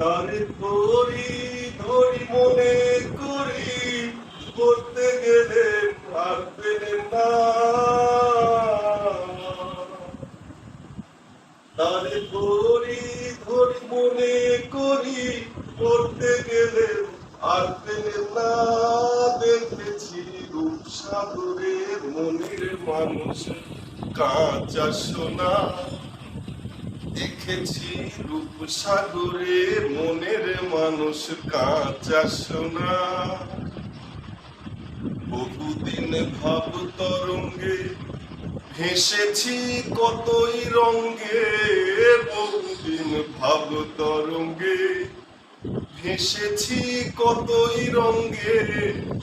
তারে ধরি ধরি মনে করি, করতে গেলে পেলে না। তারে ধরি ধরি মনে করি, করতে গেলে পেলে না। দেখেছি রূপসাগরে মনের মানুষ, কাঁচা সোনা দেখেছি রূপসাগরে মনের মানুষ কাঁচা সোনা। বহুদিন ভাব তরঙ্গে ভেসেছি কতই রঙ্গে, বহুদিন ভাব তরঙ্গে ভেসেছি কতই রঙ্গে,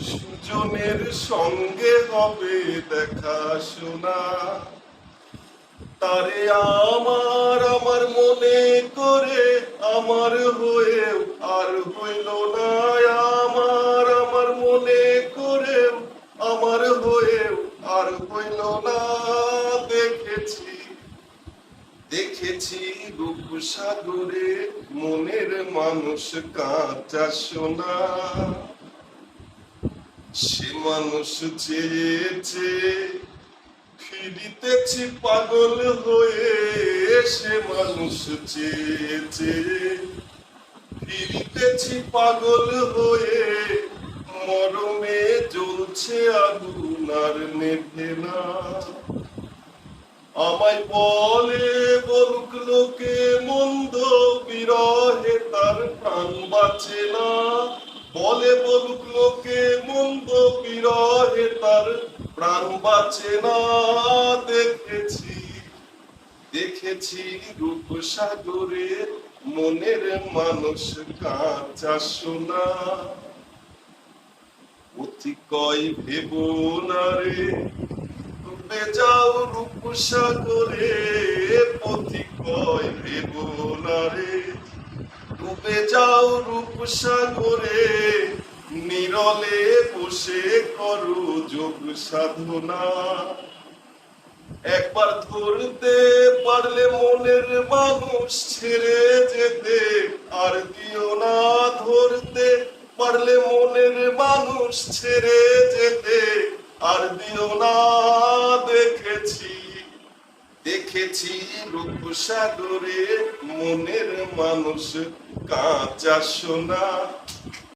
সুজনের সঙ্গে হবে দেখা শোনা। তারে আমার আমার মনে করে আমার হয়েও আর হইল না। আমার আমার মনে করে আমার হয়েও আর হইল না। দেখেছি দেখেছি রূপসাগরে মনের মানুষ কাঁচা সোনা। সে মানুষ চেয়েছে ফিরিতেছি পাগল হয়ে সে মানুষ চেয়েছে। ফিরিতেছি পাগল হয়ে মরমে জ্বলছে আগুন আর নেভে না আমায় বলে, বলুক লোকে, মন্দ বিরহে তার প্রাণ বাঁচে না। বলে, বলুক লোকে, মন্দ বিরহে তার প্রাণ দেখেছি দেখেছি রূপসাগরে মনের মানুষ কাঁচা সোনা। অতিকয় ভেব না রে ডুবে যাও রূপসাগরে পথিকয় ভেব না রে ডুবে যাও রূপসাগরে নিরলে বসে করো যোগ সাধনা। একবার ধরতে পারলে মনের মানুষ ছেড়ে যেতে, আর দিও না ধরতে পারলে মনের মানুষ ছেড়ে যেতে। আর দিও না, দেখেছি দেখেছি রূপসাগরে মনের মানুষ কাঁচা সোনা।